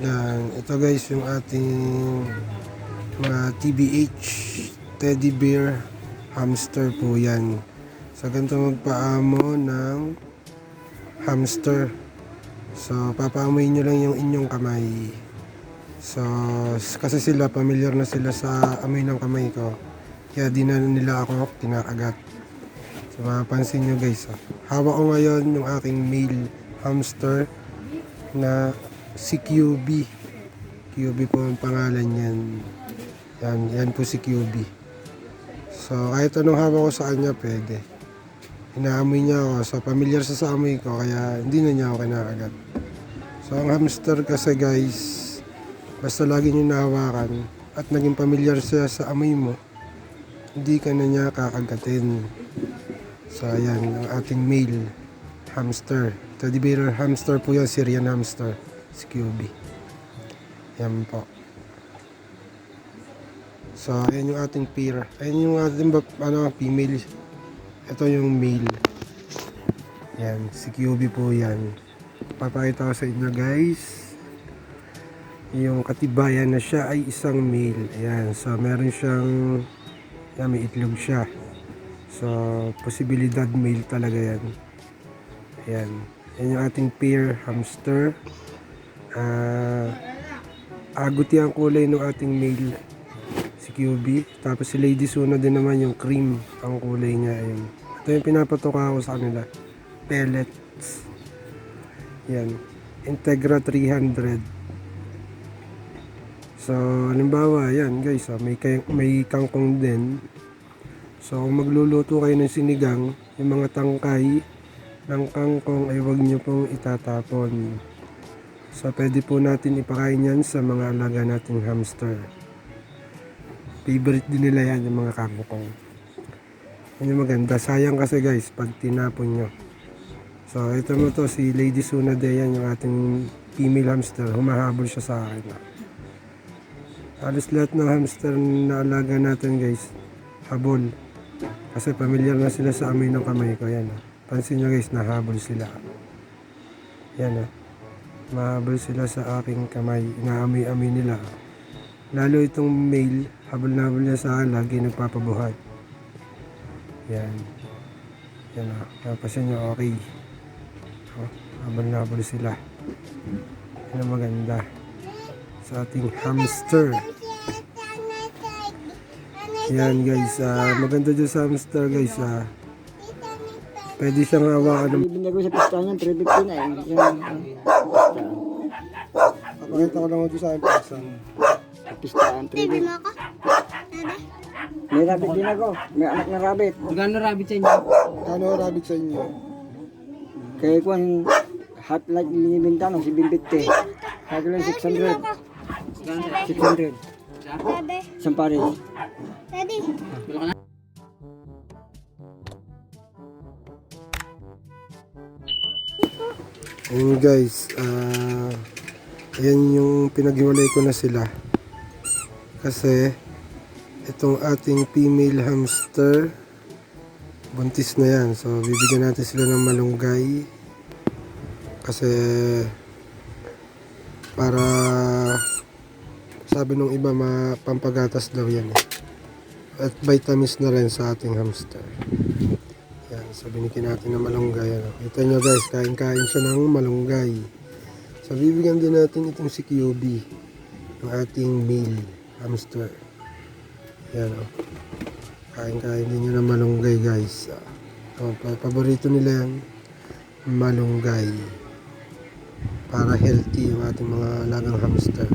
Yan. Ito guys yung ating mga TBH teddy bear hamster po yan. Sa ganito magpaamo ng hamster. So, papaamoy nyo lang yung inyong kamay. So, kasi sila, familiar na sila sa amoy ng kamay ko. Kaya di na nila ako kinakagat. So, mapapansin nyo guys. ah. Hawak ko ngayon yung aking male hamster na si QB. QB po ang pangalan yan. Yan, yan po si QB. So, kahit anong hawak ko sa kanya, pwede. Inaamoy niya ako. So, familiar sa sa amoy ko, kaya hindi na niya ako kinakagat. So, ang hamster kasi guys, basta lagi niyo nahawakan at naging familiar siya sa amoy mo, hindi ka na niya kakagatin. So, ayan, ang ating male hamster. Teddy bear hamster po yan, Syrian hamster. Si QB. Yan po. So, ayan yung ating pair. Ayan yung ating ano, female. Ito yung male. Yan, si QB po yan. Papakita ko sa inyo guys. Yung katibayan na siya ay isang male. Ayan, so meron siyang, yan, may itlog siya. So, posibilidad male talaga yan. Ayan. Yan yung ating pair hamster. Ah, aguti ang kulay ng ating male si QB. Tapos si Lady Suna din naman yung cream ang kulay niya. Ayun. Ito yung pinapatoka ko sa kanila. Pellets. Yan. Integra 300. So, halimbawa, yan guys, ah, may, kay, may kangkong din. So, magluluto kayo ng sinigang, yung mga tangkay ng kangkong ay huwag nyo pong itatapon. So, pwede po natin ipakain yan sa mga alaga nating hamster. Favorite din nila yan, yung mga kangkong. Yan yung maganda. Sayang kasi guys, pag tinapon nyo. So, ito mo to, si Lady Suna de, yan yung ating female hamster. Humahabol siya sa akin. Halos lahat ng hamster na alaga natin guys, habol. Kasi familiar na sila sa amoy ng kamay ko. Yan. ah. Pansin nyo guys, nahabol sila. Yan ah. Mahabol sila sa aking kamay. Inaamoy-amoy nila. Lalo itong male, habol na habol niya sa akin, lagi nagpapabuhat. Yan. Yan ah. Napasin nyo, okay. Oh, habol na habol sila. Yan ang maganda sa ating hamster. Yan guys, ah, maganda dyan sa hamster guys. Ah, pwede siyang hawakan ng... Ko sa pistahan niya, 350 na eh. Yung, Pakita ko lang dito sa akin. Pasan. Sa pistahan, 350. May rabbit din ako. May anak na rabbit. Magkano rabbit sa inyo? Kano rabbit sa inyo? Kaya ko ang hot light binibinta no, si Bimbite. Kaya ko lang 600. 600. Isang pare. Ayun guys, ah, ayan yung pinaghiwalay ko na sila. Kasi, itong ating female hamster, buntis na yan. So, bibigyan natin sila ng malunggay. Kasi, para, sabi nung iba, mapampagatas daw yan eh. At vitamins na rin sa ating hamster. Yan, so binikin natin ng malunggay. Ano. Ito nyo guys, kain-kain siya ng malunggay. So bibigyan din natin itong si QB, yung ating male hamster. Yan o. Kain-kain din yun ng malunggay guys. So, pa- paborito nila yan, malunggay. Para healthy yung ating mga alagang hamster.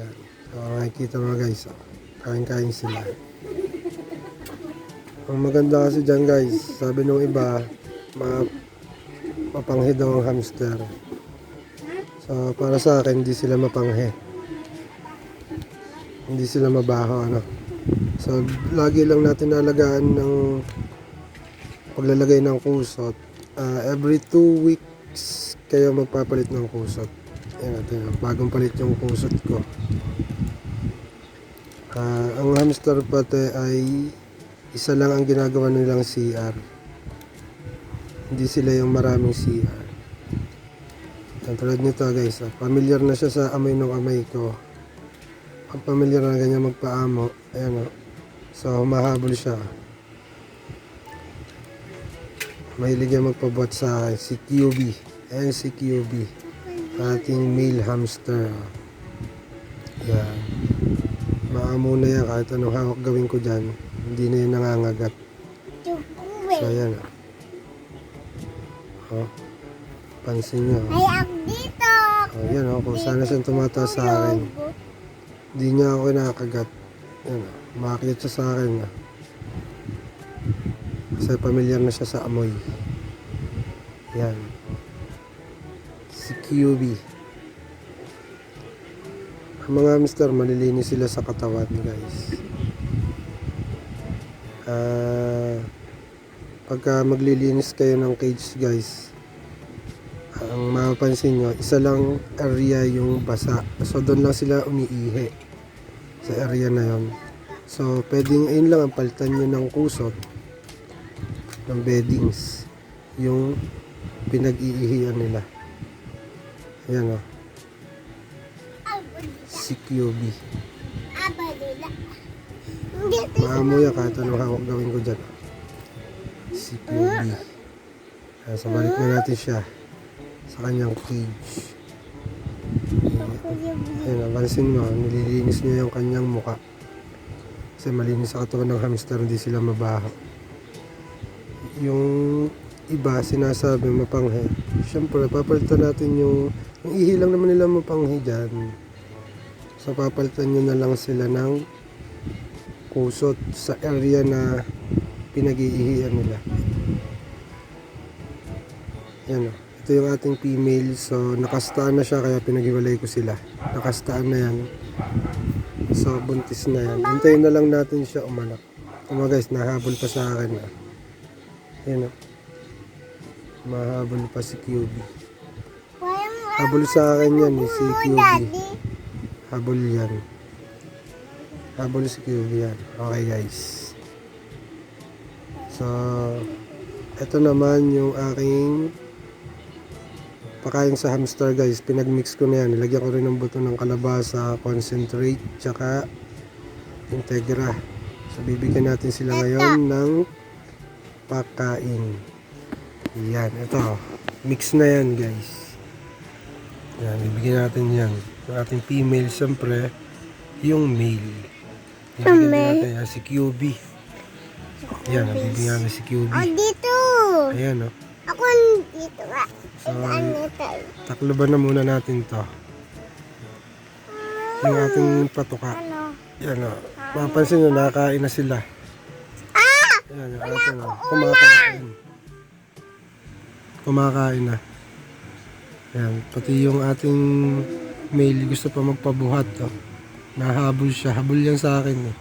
Yan. So makikita mo guys, oh. kain-kain sila. Ang maganda kasi dyan guys, sabi nung iba, ma mapanghe daw ang hamster. So para sa akin, hindi sila mapanghe. Hindi sila mabaho, ano. So lagi lang natin nalagaan ng paglalagay ng kusot. Ah, every two weeks kayo magpapalit ng kusot. Ayan natin, bagong palit yung kusot ko. Ah, ang hamster pati ay isa lang ang ginagawa nilang CR. Hindi sila yung maraming CR. Ang tulad nito guys, ah, familiar na siya sa amoy ng kamay ko. Pag familiar na ganyan magpaamo, ayan o. So, humahabol siya. Mahilig yan magpabuhat sa. Si QB. Ayan si QB. Ating male hamster. oh. Yan. Maamo na yan kahit anong hawak gawin ko dyan. Hindi na yan nangangagat. So, ayan o. Oh. Pansin nyo. oh. Ay, ako dito. Oh, yan o, kung tumataas sa akin. Hindi niya ako kinakagat. Yan o, makakit siya sa akin. ah. Kasi pamilyar na siya sa amoy. Yan. Si QB. Ang mga hamster, malilinis sila sa katawan, guys. Ah, pagka maglilinis kayo ng cage, guys, mapapansin nyo, isa lang area yung basa. So, doon lang sila umiihi sa area na yon. So, pwedeng ayun lang ang palitan nyo ng kusot ng beddings yung pinag-iihian nila. Ayan o. Si QB. Abalila. Dito. Maamo yan kahit anong hawak gawin ko dyan. Si QB. Ah, so, balik na natin siya sa kanyang cage. Ayan, napansin mo, nililinis niya yung kanyang muka. Kasi malinis sa katawan ng hamster, hindi sila mabaho. Yung iba, sinasabi mapanghe. Siyempre, papalitan natin yung, yung ihi lang naman nila mapanghe dyan. So, papalitan nyo na lang sila ng kusot sa area na pinag-iihian nila. Yan o. Ito yung ating female. So, nakastaan na siya kaya pinaghiwalay ko sila. Nakastaan na yan. So, buntis na yan. Hintayin na lang natin siya umanak. Mga guys, nahabol pa sa akin. Ah. Yan o. Mahabol pa si QB. Habol sa akin yan eh, si QB. Habol yan. Habol si QB yan. Okay guys. So, ito naman yung aking pakain sa hamster guys. Pinagmix ko na yan. Nilagyan ko rin ng buto ng kalabasa, concentrate, tsaka integra. So, bibigyan natin sila ngayon ng pakain. Yan, ito. Mix na yan guys. Yan, bibigyan natin yan. Yung ating female, siyempre, yung male. Bibigyan natin yan, si QB. Yan, bibigyan natin si QB. Oh, dito. Ayan, oh. Ako dito nga. So, Ano tayo? takloban na muna natin to. Yung ating patuka. Ano? Yan, oh. Mapansin nyo, nakakain na sila. Ah! Yan, yung ating, oh. Kumakain. Kumakain na. Yan, pati yung ating male gusto pa magpabuhat, oh. Nahabol siya. Habol yan sa akin, eh.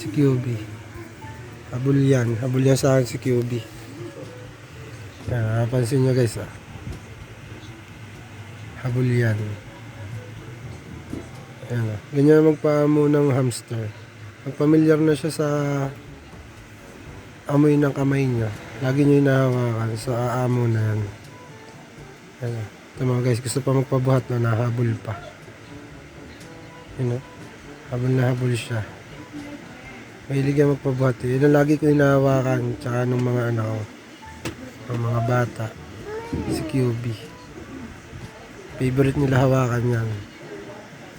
Si QB. Habol yan. Habol yan sa akin si QB. Yan, napansin nyo guys, ah. Habol yan. Ayan, ah. Ganyan magpaamo ng hamster. Pag familiar na siya sa amoy ng kamay niya, lagi niyo hinahawakan sa aamo na yan. Ayan, ah. ito mga guys, gusto pa magpabuhat na nahabol pa. Yun, ah. habol na habol siya. Mahilig yan magpabuhat. Eh. Yun ang lagi ko hinahawakan, tsaka ng mga anak ko, ng mga bata, si QB. Favorite nila hawakan yan.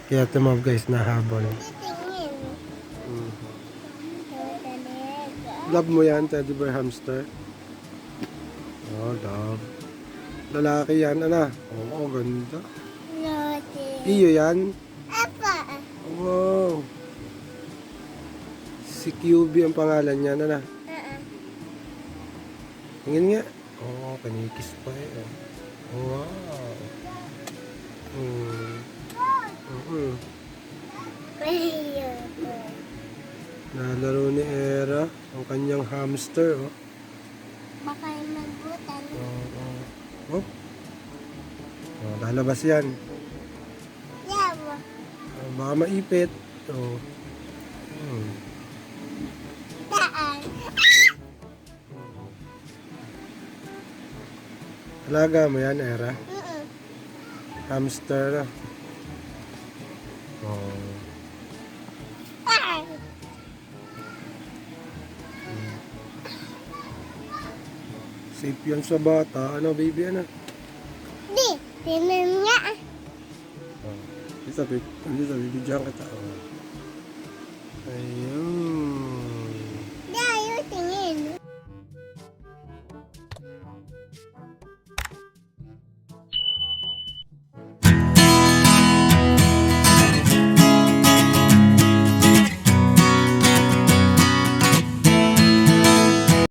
Kaya mga guys, nahabol. Tingin. Love mo yan, teddy bear hamster? Oh, love. Lalaki yan, ana. Oo, ganda. Lote. Iyo yan. Apa? Wow. Si QB ang pangalan niya, ana. Ah, Tingin nga. Oo, oh, kanikis pa eh. Wow. Hmm. Mhm. Mayo. Nalaro ni Era ang kanyang hamster, oh. Baka yung magbutan. Oo. Oh, oh. oh, lalabas yan. Yawa. Oh, baka maipit. Oh. Hmm. Daan. Alaga mo yan, Era? Oo. Hamster. Oh. Ah. Hmm. Safe yan sa bata. Ano, baby, ano? Di, tinan nga. Oh. Dito, baby, dito, baby, dyan kita. Oh. Ayan.